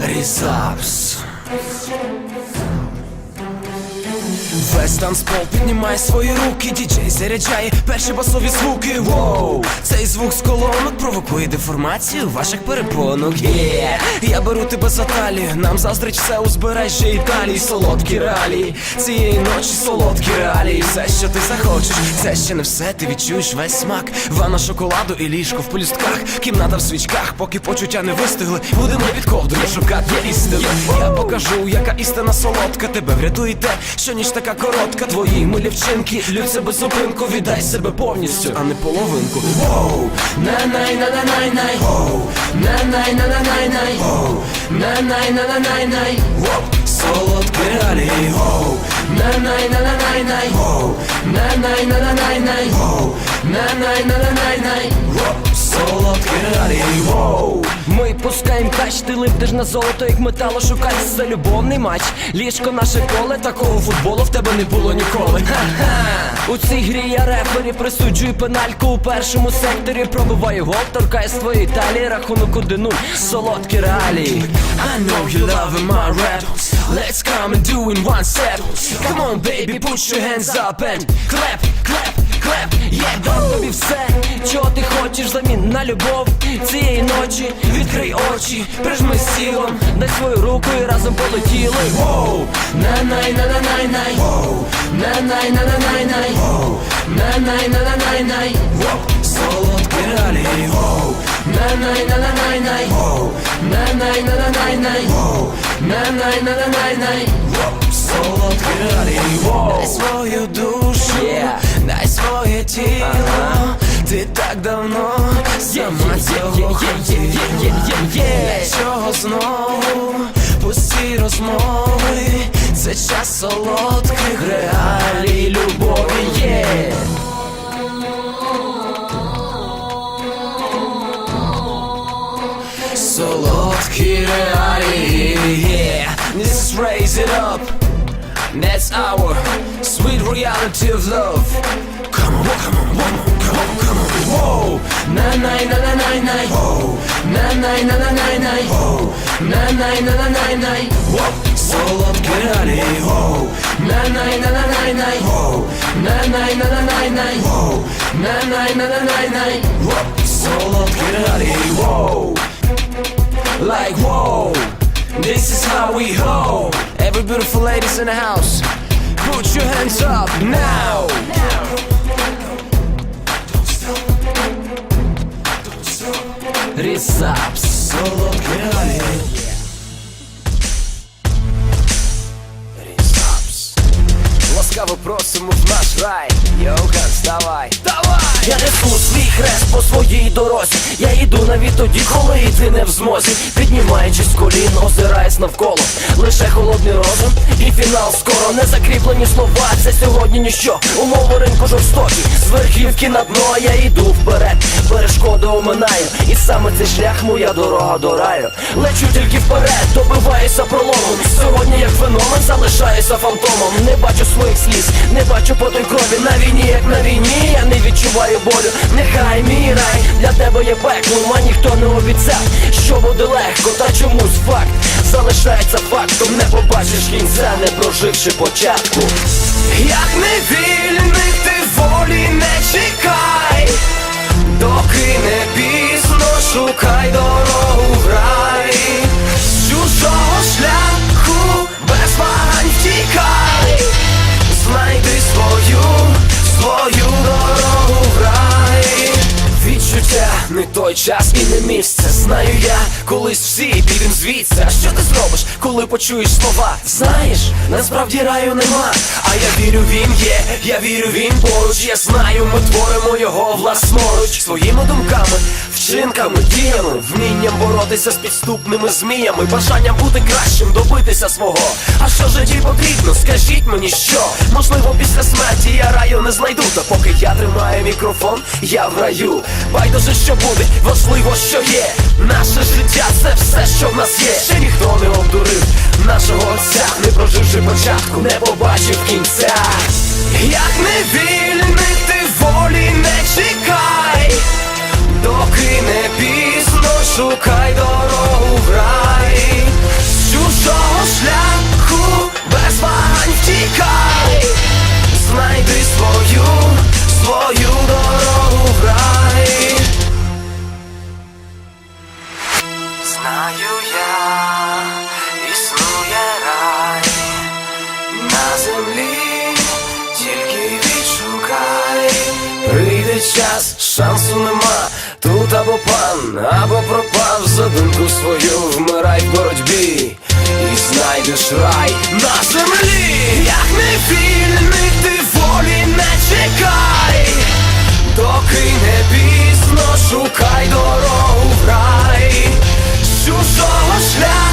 Різапс. Весь танцпол піднімає свої руки, діджей заряджає перші басові звуки. Воу, цей звук з колонок провокує деформацію ваших перепонок. Є, я беру тебе за талію, нам заздрить все узбережжя Італії, солодкі реалії. Цієї ночі солодкі реалії. Все, що ти захочеш, це ще не все, ти відчуєш весь смак. Ванна шоколаду і ліжко в полюстках, кімната в свічках, поки почуття не вистигли. Будемо під ковдрою шукати істину. Я покажу, яка істина солодка. Тебе врятує те, що ніч така коротка. Твої милі вчинки, лються без зупинку, віддай себе повністю, а не половинку. Воу, на най на на най. Най воу, на най на на най. Най воу, на най на на най. Най воу, солодкі реалії, воу, на най на на най. Най воу, на най на на най. Най воу, на най на на най. Най воу, воу. Ми кач, ти липтиш на золото, як метало шукать за любовний матч. Ліжко наше коле, такого футболу в тебе не було ніколи. У цій грі я рефері присуджую пенальку у першому секторі. Пробиваю гол, торкаюсь твоєї талії, рахунок 1-0, солодкі реалії. I know you loving my rap. Let's come and do in one step. Come on, baby, put your hands up and clap, clap, clap. Yeah, Дам тобі все, чого ти хочеш замін на любов? Цієї ночі. Відкрий очі, прижми з тілом, дай свою руку і разом полетіли. Воу, на най на на най най на най на на най най на най на на най най воу, солодкі реалії, воу, на най на на най най на най на на най най на най на на най най воу, солодкі реалії, воу. Свою душу, ти так давно сама цього. Для чого знову пусті розмови? Це час солодких реалій любові є. Солодкі реалії is raise it up That's our sweet reality of love come on, come on, come on, come on. Whoa, like. This is how we. Every beautiful ladies in the house, put your hands up now. now. Солодкі реалії. Рісапс Ласкаво просимо в наш рай. Йога, вставай. Давай! Я свій хрест по своїй дорозі. Я йду навіть тоді, коли йти не в змозі. Піднімаючись з колін, озираюсь навколо. Лише холодний розум і фінал скоро не закріплені слова. Це сьогодні ніщо. Умови ринку жорстокі. З верхівки на дно я йду вперед. Перешкоди оминаю. І саме цей шлях моя дорога до раю. Лечу тільки вперед, добиваюся проломом. Сьогодні як феномен залишаюся фантомом. Не бачу своїх сліз, не бачу потої крові на війні, як на війні. Я не відчуваю болю. Нехай мій рай для тебе є пекло, а ніхто не обіцяв, що буде легко, та чомусь факт залишається фактом. Не побачиш кінця, не проживши початку. Як не вільний, ти волі не чекай, доки не пізно шукай дорогу не той час і не місце. Знаю я, колись всі підем звідси. А що ти зробиш, коли почуєш слова? Знаєш, насправді раю нема. А я вірю, він є, я вірю, він поруч. Я знаю, ми творимо його власноруч своїми думками, вчинками, діями, вмінням боротися з підступними зміями, бажанням бути кращим, добитися свого. А що житті потрібно? Скажіть мені, що можливо після смерті я раю не знайду. Та поки я тримаю мікрофон, я в раю. Байдуже, що буде, важливо, що є. Наше життя це все, що в нас є. Ще ніхто не обдурив нашого отця, не проживши початку, не побачив кінця. Як не вільних землі, тільки відшукай, прийде час, шансу нема. Тут або пан, або пропав. За думку свою, вмирай в боротьбі, і знайдеш рай на землі, як не вільний, ти волі не чекай, доки не пізно шукай дорогу в рай, чужого шляху.